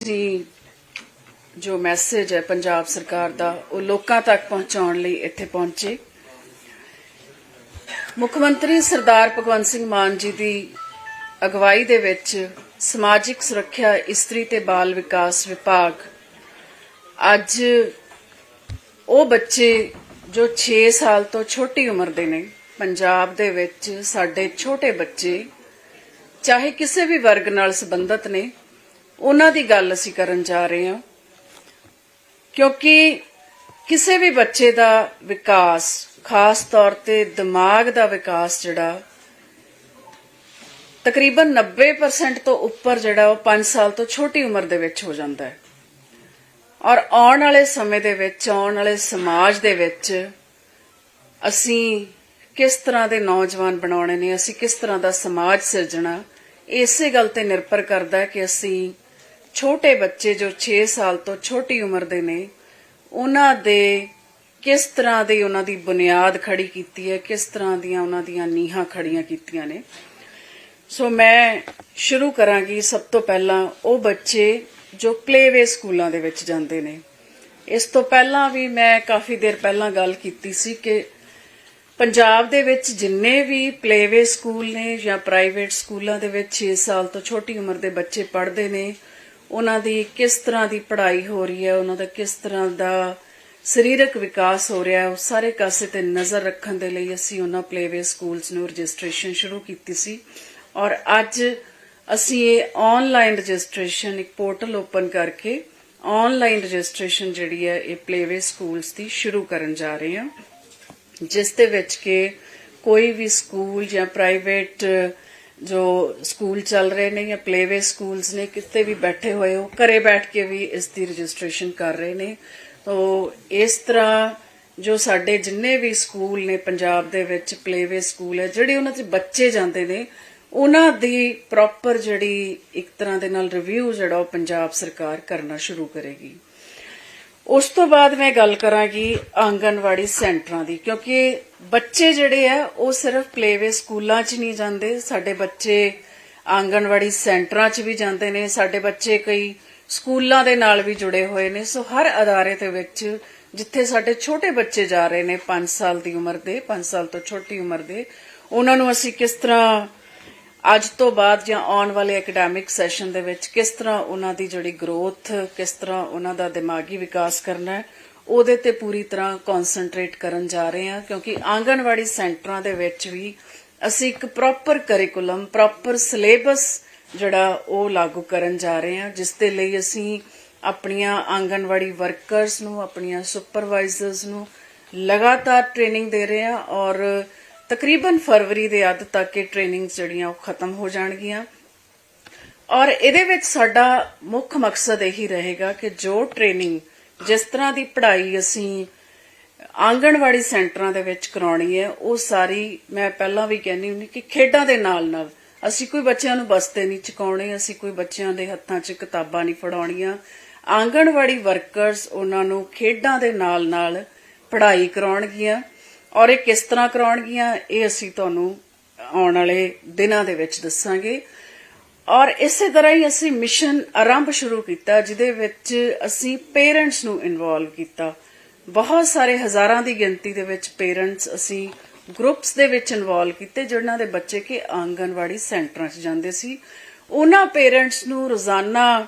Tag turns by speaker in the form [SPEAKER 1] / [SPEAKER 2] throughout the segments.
[SPEAKER 1] ਦੀ ਜੋ ਮੈਸੇਜ ਹੈ ਪੰਜਾਬ ਸਰਕਾਰ ਦਾ, ਉਹ ਲੋਕਾਂ ਤੱਕ ਪਹੁੰਚਾਉਣ ਲਈ ਇੱਥੇ ਪਹੁੰਚੇ। ਮੁੱਖ ਮੰਤਰੀ ਸਰਦਾਰ ਭਗਵੰਤ ਸਿੰਘ ਮਾਨ ਜੀ ਦੀ ਅਗਵਾਈ ਦੇ ਵਿੱਚ ਸਮਾਜਿਕ ਸੁਰੱਖਿਆ, ਇਸਤਰੀ ਤੇ ਬਾਲ ਵਿਕਾਸ ਵਿਭਾਗ ਅੱਜ ਉਹ ਬੱਚੇ ਜੋ 6 ਸਾਲ ਤੋਂ ਛੋਟੀ ਉਮਰ ਦੇ ਨੇ, ਪੰਜਾਬ ਦੇ ਵਿੱਚ ਸਾਡੇ ਛੋਟੇ ਬੱਚੇ, ਚਾਹੇ ਕਿਸੇ ਵੀ ਵਰਗ ਨਾਲ ਸੰਬੰਧਿਤ ਨੇ ਉਹਨਾਂ ਦੀ ਗੱਲ ਅਸੀਂ ਕਰਨ ਜਾ ਰਹੇ ਹਾਂ। ਕਿਉਂਕਿ ਕਿਸੇ ਵੀ ਬੱਚੇ ਦਾ ਵਿਕਾਸ, ਖਾਸ ਤੌਰ ਤੇ ਦਿਮਾਗ ਦਾ ਵਿਕਾਸ ਜਿਹੜਾ, ਤਕਰੀਬਨ 90% ਤੋਂ ਉੱਪਰ ਜਿਹੜਾ ਉਹ 5 ਸਾਲ ਤੋਂ ਛੋਟੀ ਉਮਰ ਦੇ ਵਿੱਚ ਹੋ ਜਾਂਦਾ ਹੈ। ਔਰ ਆਉਣ ਵਾਲੇ ਸਮੇਂ ਦੇ ਵਿੱਚ, ਆਉਣ ਵਾਲੇ ਸਮਾਜ ਦੇ ਵਿੱਚ ਅਸੀਂ ਕਿਸ ਤਰ੍ਹਾਂ ਦੇ ਨੌਜਵਾਨ ਬਣਾਉਣੇ ਨੇ, ਅਸੀਂ ਕਿਸ ਤਰ੍ਹਾਂ ਦਾ ਸਮਾਜ ਸਿਰਜਣਾ, ਇਸੇ ਗੱਲ ਤੇ ਨਿਰਭਰ ਕਰਦਾ ਹੈ ਕਿ ਅਸੀਂ ਛੋਟੇ ਬੱਚੇ ਜੋ 6 ਸਾਲ ਤੋਂ ਛੋਟੀ ਉਮਰ ਦੇ ਨੇ, ਉਹਨਾਂ ਦੇ ਕਿਸ ਤਰ੍ਹਾਂ ਦੀ ਉਹਨਾਂ ਦੀ ਬੁਨਿਆਦ ਖੜੀ ਕੀਤੀ ਹੈ, ਕਿਸ ਤਰ੍ਹਾਂ ਦੀਆਂ ਉਹਨਾਂ ਦੀਆਂ ਨੀਹਾਂ ਖੜੀਆਂ ਕੀਤੀਆਂ ਨੇ। ਸੋ ਮੈਂ ਸ਼ੁਰੂ ਕਰਾਂਗੀ, ਸਭ ਤੋਂ ਪਹਿਲਾਂ ਉਹ ਬੱਚੇ ਜੋ ਪਲੇਵੇ ਸਕੂਲਾਂ ਦੇ ਵਿੱਚ ਜਾਂਦੇ ਨੇ। ਇਸ ਤੋਂ ਪਹਿਲਾਂ ਵੀ ਮੈਂ ਕਾਫੀ ਦੇਰ ਪਹਿਲਾਂ ਗੱਲ ਕੀਤੀ ਸੀ ਕਿ ਪੰਜਾਬ ਦੇ ਵਿੱਚ ਜਿੰਨੇ ਵੀ ਪਲੇਵੇ ਸਕੂਲ ਨੇ ਜਾਂ ਪ੍ਰਾਈਵੇਟ ਸਕੂਲਾਂ ਦੇ ਵਿੱਚ 6 ਸਾਲ ਤੋਂ ਛੋਟੀ ਉਮਰ ਦੇ ਬੱਚੇ ਪੜ੍ਹਦੇ ਨੇ ਉਹਨਾਂ ਦੀ ਕਿਸ ਤਰ੍ਹਾਂ ਦੀ ਪੜ੍ਹਾਈ ਹੋ ਰਹੀ ਹੈ, ਉਹਨਾਂ ਦਾ ਕਿਸ ਤਰ੍ਹਾਂ ਦਾ ਸਰੀਰਕ ਵਿਕਾਸ ਹੋ ਰਿਹਾ ਹੈ ਉਸ ਸਾਰੇ ਕਾਸੇ ਤੇ ਨਜ਼ਰ ਰੱਖਣ ਦੇ ਲਈ ਅਸੀਂ ਉਹਨਾਂ ਪਲੇਵੇ ਸਕੂਲਸ ਨੂੰ ਰਜਿਸਟ੍ਰੇਸ਼ਨ ਸ਼ੁਰੂ ਕੀਤੀ ਸੀ। ਔਰ ਅੱਜ ਅਸੀਂ ਇਹ ਆਨਲਾਈਨ ਰਜਿਸਟ੍ਰੇਸ਼ਨ ਇੱਕ ਪੋਰਟਲ ਓਪਨ ਕਰਕੇ ਆਨਲਾਈਨ ਰਜਿਸਟ੍ਰੇਸ਼ਨ ਜਿਹੜੀ ਹੈ, ਇਹ ਪਲੇਵੇ ਸਕੂਲਸ ਦੀ ਸ਼ੁਰੂ ਕਰਨ ਜਾ ਰਹੇ ਹਾਂ। ਜਿਸ ਦੇ ਵਿੱਚ ਕਿ ਕੋਈ ਵੀ ਸਕੂਲ ਜਾਂ ਪ੍ਰਾਈਵੇਟ ਜੋ ਸਕੂਲ ਚੱਲ ਰਹੇ ਨੇ ਜਾਂ ਪਲੇਵੇ ਸਕੂਲਸ ਨੇ ਕਿਤੇ ਵੀ ਬੈਠੇ ਹੋਏ ਹੋ, ਘਰੇ ਬੈਠ ਕੇ ਵੀ ਇਸ ਦੀ ਰਜਿਸਟ੍ਰੇਸ਼ਨ ਕਰ ਰਹੇ ਨੇ। ਤੋ ਇਸ ਤਰ੍ਹਾਂ ਜੋ ਸਾਡੇ ਜਿੰਨੇ ਵੀ ਸਕੂਲ ਨੇ ਪੰਜਾਬ ਦੇ ਵਿੱਚ ਪਲੇਵੇ ਸਕੂਲ ਹੈ, ਜਿਹੜੇ ਉਹਨਾਂ 'ਚ ਬੱਚੇ ਜਾਂਦੇ ਨੇ, ਉਹਨਾਂ ਦੀ ਪ੍ਰੋਪਰ ਜਿਹੜੀ ਇੱਕ ਤਰ੍ਹਾਂ ਦੇ ਨਾਲ ਰਿਵਿਊ ਜਿਹੜਾ ਉਹ ਪੰਜਾਬ ਸਰਕਾਰ ਕਰਨਾ ਸ਼ੁਰੂ ਕਰੇਗੀ। ਉਸ ਤੋਂ ਬਾਅਦ ਮੈਂ ਗੱਲ ਕਰਾਂਗੀ ਆਂਗਨਵਾੜੀ ਸੈਂਟਰਾਂ ਦੀ, ਕਿਉਂਕਿ ਬੱਚੇ ਜਿਹੜੇ ਆ, ਉਹ ਸਿਰਫ ਪਲੇਵੇ ਸਕੂਲਾਂ 'ਚ ਨਹੀਂ ਜਾਂਦੇ, ਸਾਡੇ ਬੱਚੇ ਆਂਗਨਵਾੜੀ ਸੈਂਟਰਾਂ 'ਚ ਵੀ ਜਾਂਦੇ ਨੇ, ਸਾਡੇ ਬੱਚੇ ਕਈ ਸਕੂਲਾਂ ਦੇ ਨਾਲ ਵੀ ਜੁੜੇ ਹੋਏ ਨੇ, ਸੋ ਹਰ ਅਦਾਰੇ ਦੇ ਵਿੱਚ ਜਿੱਥੇ ਸਾਡੇ ਛੋਟੇ ਬੱਚੇ ਜਾ ਰਹੇ ਨੇ 5 ਸਾਲ ਦੀ ਉਮਰ ਦੇ 5 ਸਾਲ ਤੋਂ ਛੋਟੀ ਉਮਰ ਦੇ, ਉਹਨਾਂ ਨੂੰ ਅਸੀਂ ਕਿਸ ਤਰ੍ਹਾਂ ਅੱਜ ਤੋਂ ਬਾਅਦ ਜਾਂ ਆਉਣ ਵਾਲੇ ਐਕੈਡੈਮਿਕ ਸੈਸ਼ਨ ਦੇ ਵਿੱਚ ਕਿਸ ਤਰ੍ਹਾਂ ਉਹਨਾਂ ਦੀ ਜਿਹੜੀ ਗਰੋਥ ਕਿਸ ਤਰ੍ਹਾਂ ਉਹਨਾਂ ਦਾ ਦਿਮਾਗੀ ਵਿਕਾਸ ਕਰਨਾ ਹੈ, ਉਹਦੇ ਤੇ ਪੂਰੀ ਤਰ੍ਹਾਂ ਕਨਸੈਂਟਰੇਟ ਕਰਨ ਜਾ ਰਹੇ ਹਾਂ, ਕਿਉਂਕਿ ਆਂਗਣਵਾੜੀ ਸੈਂਟਰਾਂ ਦੇ ਵਿੱਚ ਵੀ ਅਸੀਂ ਇੱਕ ਪ੍ਰੋਪਰ ਕਰਿਕੂਲਮ ਪ੍ਰੋਪਰ ਸਿਲੇਬਸ ਜਿਹੜਾ ਉਹ ਲਾਗੂ ਕਰਨ ਜਾ ਰਹੇ ਹਾਂ, ਜਿਸ ਦੇ ਲਈ ਅਸੀਂ ਆਪਣੀਆਂ ਆਂਗਣਵਾੜੀ ਵਰਕਰਸ ਨੂੰ, ਆਪਣੀਆਂ ਸੁਪਰਵਾਈਜ਼ਰਸ ਨੂੰ ਲਗਾਤਾਰ ਟ੍ਰੇਨਿੰਗ ਦੇ ਰਹੇ ਹਾਂ ਔਰ ਤਕਰੀਬਨ ਫਰਵਰੀ ਦੇ ਅੱਧ ਤੱਕ ਇਹ ਟ੍ਰੇਨਿੰਗਸ ਜਿਹੜੀਆਂ ਉਹ ਖਤਮ ਹੋ ਜਾਣਗੀਆਂ। ਔਰ ਇਹਦੇ ਵਿੱਚ ਸਾਡਾ ਮੁੱਖ ਮਕਸਦ ਇਹੀ ਰਹੇਗਾ ਕਿ ਜੋ ਟ੍ਰੇਨਿੰਗ ਜਿਸ ਤਰ੍ਹਾਂ ਦੀ ਪੜ੍ਹਾਈ ਅਸੀਂ ਆਂਗਣਵਾੜੀ ਸੈਂਟਰਾਂ ਦੇ ਵਿੱਚ ਕਰਾਉਣੀ ਹੈ, ਉਹ ਸਾਰੀ ਮੈਂ ਪਹਿਲਾਂ ਵੀ ਕਹਿੰਨੀ ਹੁੰਦੀ ਕਿ ਖੇਡਾਂ ਦੇ ਨਾਲ ਨਾਲ ਅਸੀਂ ਕੋਈ ਬੱਚਿਆਂ ਨੂੰ ਬਸਤੇ ਨਹੀਂ ਚੁਕਾਉਣੇ, ਅਸੀਂ ਕੋਈ ਬੱਚਿਆਂ ਦੇ ਹੱਥਾਂ 'ਚ ਕਿਤਾਬਾਂ ਨਹੀਂ ਫੜਾਉਣੀਆਂ। ਆਂਗਣਵਾੜੀ ਵਰਕਰਸ ਉਹਨਾਂ ਨੂੰ ਖੇਡਾਂ ਦੇ ਨਾਲ ਨਾਲ ਪੜ੍ਹਾਈ ਕਰਾਉਣਗੀਆਂ। ਔਰ ਇਹ ਕਿਸ ਤਰ੍ਹਾਂ ਕਰਾਉਣਗੀਆਂ, ਇਹ ਅਸੀਂ ਤੁਹਾਨੂੰ ਆਉਣ ਵਾਲੇ ਦਿਨਾਂ ਦੇ ਵਿੱਚ ਦੱਸਾਂਗੇ। ਔਰ ਇਸੇ ਤਰ੍ਹਾਂ ਹੀ ਅਸੀਂ ਮਿਸ਼ਨ ਆਰੰਭ ਸ਼ੁਰੂ ਕੀਤਾ, ਜਿਹਦੇ ਵਿੱਚ ਅਸੀਂ ਪੇਰੈਂਟਸ ਨੂੰ ਇਨਵੋਲਵ ਕੀਤਾ। ਬਹੁਤ ਸਾਰੇ ਹਜ਼ਾਰਾਂ ਦੀ ਗਿਣਤੀ ਦੇ ਵਿੱਚ ਪੇਰੈਂਟਸ ਅਸੀਂ ਗਰੁੱਪਸ ਦੇ ਵਿੱਚ ਇਨਵੋਲਵ ਕੀਤੇ ਜਿਨ੍ਹਾਂ ਦੇ ਬੱਚੇ ਕਿ ਆਂਗਨਵਾੜੀ ਸੈਂਟਰਾਂ 'ਚ ਜਾਂਦੇ ਸੀ। ਉਹਨਾਂ ਪੇਰੈਂਟਸ ਨੂੰ ਰੋਜ਼ਾਨਾ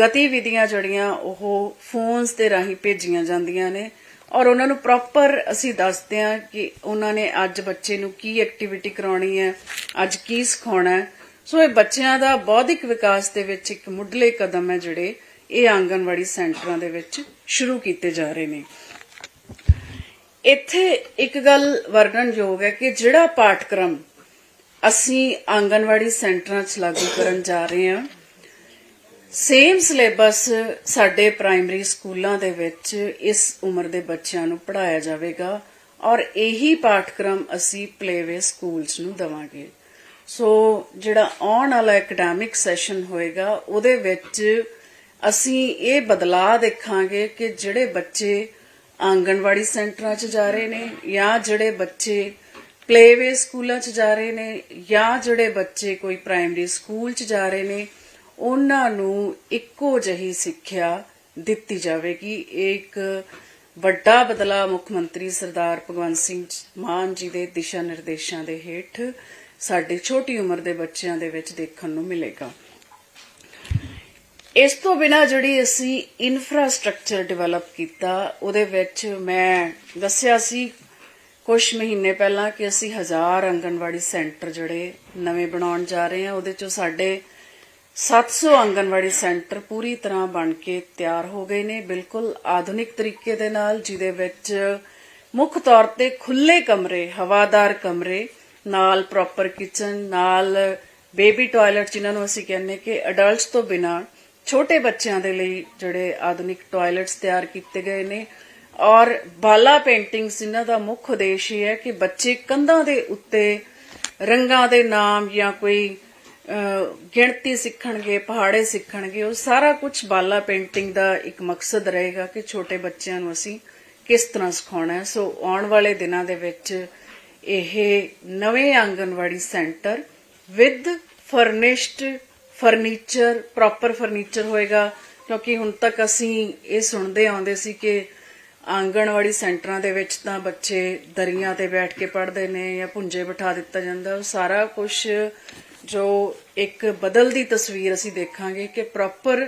[SPEAKER 1] ਗਤੀਵਿਧੀਆਂ ਜਿਹੜੀਆਂ, ਉਹ ਫੋਨਸ ਤੇ ਰਾਹੀਂ ਭੇਜੀਆਂ ਜਾਂਦੀਆਂ ਨੇ। ਔਰ ਉਹਨਾਂ ਨੂੰ ਪ੍ਰੋਪਰ ਅਸੀਂ ਦੱਸਦੇ ਹਾਂ ਕਿ ਉਹਨਾਂ ਨੇ ਅੱਜ ਬੱਚੇ ਨੂੰ ਕੀ ਐਕਟੀਵਿਟੀ ਕਰਾਉਣੀ ਹੈ, ਅੱਜ ਕੀ ਸਿਖਾਉਣਾ ਹੈ। ਸੋ ਇਹ ਬੱਚਿਆਂ ਦਾ ਬੌਧਿਕ ਵਿਕਾਸ ਦੇ ਵਿੱਚ ਇੱਕ ਮੁੱਢਲੇ ਕਦਮ ਹੈ ਜਿਹੜੇ ਇਹ ਆਂਗਨਵਾੜੀ ਸੈਂਟਰਾਂ ਦੇ ਵਿੱਚ ਸ਼ੁਰੂ ਕੀਤੇ ਜਾ ਰਹੇ ਨੇ। ਇੱਥੇ ਇੱਕ ਗੱਲ ਵਰਣਨਯੋਗ ਹੈ ਕਿ ਜਿਹੜਾ ਪਾਠਕ੍ਰਮ ਅਸੀਂ ਆਂਗਨਵਾੜੀ ਸੈਂਟਰਾਂ 'ਚ ਲਾਗੂ ਕਰਨ ਜਾ ਰਹੇ ਹਾਂ ਸੇਮ ਸਿਲੇਬਸ ਸਾਡੇ ਪ੍ਰਾਇਮਰੀ ਸਕੂਲਾਂ ਦੇ ਵਿੱਚ ਇਸ ਉਮਰ ਦੇ ਬੱਚਿਆਂ ਨੂੰ ਪੜਾਇਆ ਜਾਵੇਗਾ ਔਰ ਇਹੀ ਪਾਠਕ੍ਰਮ ਅਸੀਂ ਪਲੇਵੇ ਸਕੂਲਸ ਨੂੰ ਦਵਾਂਗੇ। ਸੋ ਜਿਹੜਾ ਆਉਣ ਵਾਲਾ ਐਕੈਡੈਮਿਕ ਸੈਸ਼ਨ ਹੋਏਗਾ, ਉਹਦੇ ਵਿੱਚ ਅਸੀਂ ਇਹ ਬਦਲਾਅ ਦੇਖਾਂਗੇ ਕਿ ਜਿਹੜੇ ਬੱਚੇ ਆਂਗਣਵਾੜੀ ਸੈਂਟਰਾਂ 'ਚ ਜਾ ਰਹੇ ਨੇ ਜਾਂ ਜਿਹੜੇ ਬੱਚੇ ਪਲੇਵੇ ਸਕੂਲਾਂ 'ਚ ਜਾ ਰਹੇ ਨੇ ਜਾਂ ਜਿਹੜੇ ਬੱਚੇ ਕੋਈ ਪ੍ਰਾਇਮਰੀ ਸਕੂਲ 'ਚ ਜਾ ਰਹੇ ਨੇ ਉਹਨਾਂ ਨੂੰ ਇੱਕੋ ਜਿਹੀ ਸਿੱਖਿਆ ਦਿੱਤੀ ਜਾਵੇਗੀ। ਇਹ ਇੱਕ ਵੱਡਾ ਬਦਲਾਅ ਮੁੱਖ ਮੰਤਰੀ ਸਰਦਾਰ ਭਗਵੰਤ ਸਿੰਘ ਮਾਨ ਜੀ ਦੇ ਦਿਸ਼ਾ ਨਿਰਦੇਸ਼ਾਂ ਦੇ ਹੇਠ ਸਾਡੇ ਛੋਟੀ ਉਮਰ ਦੇ ਬੱਚਿਆਂ ਦੇ ਵਿੱਚ ਦੇਖਣ ਨੂੰ ਮਿਲੇਗਾ। ਇਸ ਤੋਂ ਬਿਨਾ ਜਿਹੜੀ ਅਸੀਂ ਇਨਫਰਾਸਟ੍ਰਕਚਰ ਡਿਵੈਲਪ ਕੀਤਾ, ਉਹਦੇ ਵਿੱਚ ਮੈਂ ਦੱਸਿਆ ਸੀ ਕੁਝ ਮਹੀਨੇ ਪਹਿਲਾਂ ਕਿ ਅਸੀਂ ਹਜ਼ਾਰ ਆਂਗਨਵਾੜੀ ਸੈਂਟਰ ਜਿਹੜੇ ਨਵੇਂ ਬਣਾਉਣ ਜਾ ਰਹੇ ਹਾਂ, ਉਹਦੇ ਚੋਂ ਸਾਡੇ 700 ਆਂਗਨਵਾੜੀ ਸੈਂਟਰ ਪੂਰੀ ਤਰ੍ਹਾਂ ਬਣ ਕੇ ਤਿਆਰ ਹੋ ਗਏ ਨੇ। ਬਿਲਕੁਲ ਆਧੁਨਿਕ ਤਰੀਕੇ ਦੇ ਨਾਲ, ਜਿਹਦੇ ਵਿੱਚ ਮੁੱਖ ਤੌਰ ਤੇ ਖੁੱਲੇ ਕਮਰੇ, ਹਵਾਦਾਰ ਕਮਰੇ, ਨਾਲ ਪ੍ਰੋਪਰ ਕਿਚਨ ਨਾਲ ਬੇਬੀ ਟਾਇਲਟ ਜਿਨ੍ਹਾਂ ਨੂੰ ਅਸੀਂ ਕਹਿੰਦੇ ਕਿ ਅਡਲਟਸ ਤੋਂ ਬਿਨਾ ਛੋਟੇ ਬੱਚਿਆਂ ਦੇ ਲਈ ਜਿਹੜੇ ਆਧੁਨਿਕ ਟਾਇਲਟਸ ਤਿਆਰ ਕੀਤੇ ਗਏ ਨੇ। ਔਰ ਬਾਲਾ ਪੇਂਟਿੰਗਸ ਇਹਨਾਂ ਦਾ ਮੁੱਖ ਉਦੇਸ਼ ਇਹ ਹੈ ਕਿ ਬੱਚੇ ਕੰਧਾਂ ਦੇ ਉੱਤੇ ਰੰਗਾਂ ਦੇ ਨਾਮ ਜਾਂ ਕੋਈ ਗਿਣਤੀ ਸਿੱਖਣਗੇ, ਪਹਾੜੇ ਸਿੱਖਣਗੇ, ਉਹ ਸਾਰਾ ਕੁਝ ਬਾਲਾ ਪੇਂਟਿੰਗ ਦਾ ਇੱਕ ਮਕਸਦ ਰਹੇਗਾ ਕਿ ਛੋਟੇ ਬੱਚਿਆਂ ਨੂੰ ਅਸੀਂ ਕਿਸ ਤਰ੍ਹਾਂ ਸਿਖਾਉਣਾ ਹੈ। ਸੋ ਆਉਣ ਵਾਲੇ ਦਿਨਾਂ ਦੇ ਵਿੱਚ ਇਹ ਨਵੇਂ anganwadi centre with furnished furniture proper furniture ਹੋਏਗਾ, ਕਿਉਂਕਿ ਹੁਣ ਤੱਕ ਅਸੀਂ ਇਹ ਸੁਣਦੇ ਆਉਂਦੇ ਸੀ ਕਿ ਆਂਗਣਵਾੜੀ ਸੈਂਟਰਾਂ ਦੇ ਵਿੱਚ ਤਾਂ ਬੱਚੇ ਦਰੀਆਂ ਤੇ ਬੈਠ ਕੇ ਪੜ੍ਹਦੇ ਨੇ ਜਾਂ ਭੁੰਜੇ ਬਿਠਾ ਦਿੱਤਾ ਜਾਂਦਾ, ਉਹ ਸਾਰਾ ਕੁਝ ਜੋ ਇੱਕ ਬਦਲਦੀ ਤਸਵੀਰ ਅਸੀਂ ਦੇਖਾਂਗੇ ਕਿ ਪ੍ਰੋਪਰ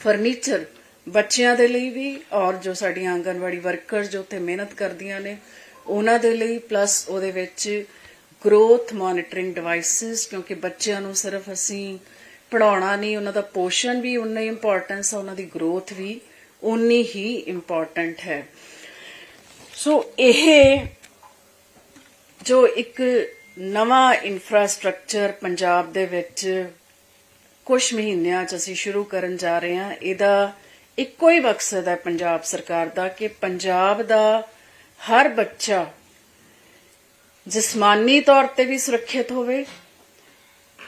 [SPEAKER 1] ਫਰਨੀਚਰ ਬੱਚਿਆਂ ਦੇ ਲਈ ਵੀ ਔਰ ਜੋ ਸਾਡੀਆਂ ਆਂਗਨਵਾੜੀ ਵਰਕਰਸ ਜੋ ਉੱਥੇ ਮਿਹਨਤ ਕਰਦੀਆਂ ਨੇ, ਉਹਨਾਂ ਦੇ ਲਈ ਪਲੱਸ ਉਹਦੇ ਵਿੱਚ ਗਰੋਥ ਮੋਨੀਟਰਿੰਗ ਡਿਵਾਈਸਸ ਕਿਉਂਕਿ ਬੱਚਿਆਂ ਨੂੰ ਸਿਰਫ ਅਸੀਂ ਪੜਾਉਣਾ ਨਹੀਂ, ਉਹਨਾਂ ਦਾ ਪੋਸ਼ਨ ਵੀ ਉਨਾ ਹੀ ਇੰਪੋਰਟੈਂਸ ਹੈ ਉਹਨਾਂ ਦੀ ਗਰੋਥ ਵੀ ਉਨੀ ਹੀ ਇੰਪੋਰਟੈਂਟ ਹੈ। ਸੋ ਇਹ ਜੋ ਇੱਕ ਨਵਾਂ ਇਨਫਰਾਸਟ੍ਰਕਚਰ ਪੰਜਾਬ ਦੇ ਵਿੱਚ ਕੁਝ ਮਹੀਨਿਆਂ 'ਚ ਅਸੀਂ ਸ਼ੁਰੂ ਕਰਨ ਜਾ ਰਹੇ ਹਾਂ। ਇਹਦਾ ਇੱਕੋ ਹੀ ਮਕਸਦ ਹੈ ਪੰਜਾਬ ਸਰਕਾਰ ਦਾ ਕਿ ਪੰਜਾਬ ਦਾ ਹਰ ਬੱਚਾ ਜਿਸਮਾਨੀ ਤੌਰ ਤੇ ਵੀ ਸੁਰੱਖਿਅਤ ਹੋਵੇ,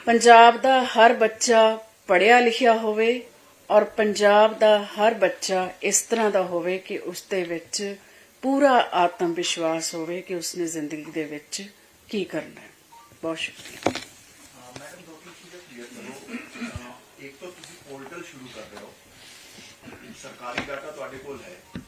[SPEAKER 1] ਪੰਜਾਬ ਦਾ ਹਰ ਬੱਚਾ ਪੜਿਆ ਲਿਖਿਆ ਹੋਵੇ ਔਰ ਪੰਜਾਬ ਦਾ ਹਰ ਬੱਚਾ ਇਸ ਤਰ੍ਹਾਂ ਦਾ ਹੋਵੇ ਕਿ ਉਸ ਦੇ ਵਿੱਚ ਪੂਰਾ ਆਤਮ ਵਿਸ਼ਵਾਸ ਹੋਵੇ ਕਿ ਉਸਨੇ ਜ਼ਿੰਦਗੀ ਦੇ ਵਿੱਚ ਕੀ ਕਰਨਾ ਬਹੁਤ ਸ਼ੁਕਰੀਆ।
[SPEAKER 2] ਮੈਡਮ, ਦੋ ਤਿੰਨ ਚੀਜ਼ਾਂ ਕਲੀਅਰ ਕਰੋ। ਇੱਕ ਤਾਂ ਤੁਸੀਂ ਪੋਰਟਲ ਸ਼ੁਰੂ ਕਰ ਰਹੇ ਹੋ ਸਰਕਾਰੀ ਡਾਟਾ ਤੁਹਾਡੇ ਕੋਲ ਹੈ।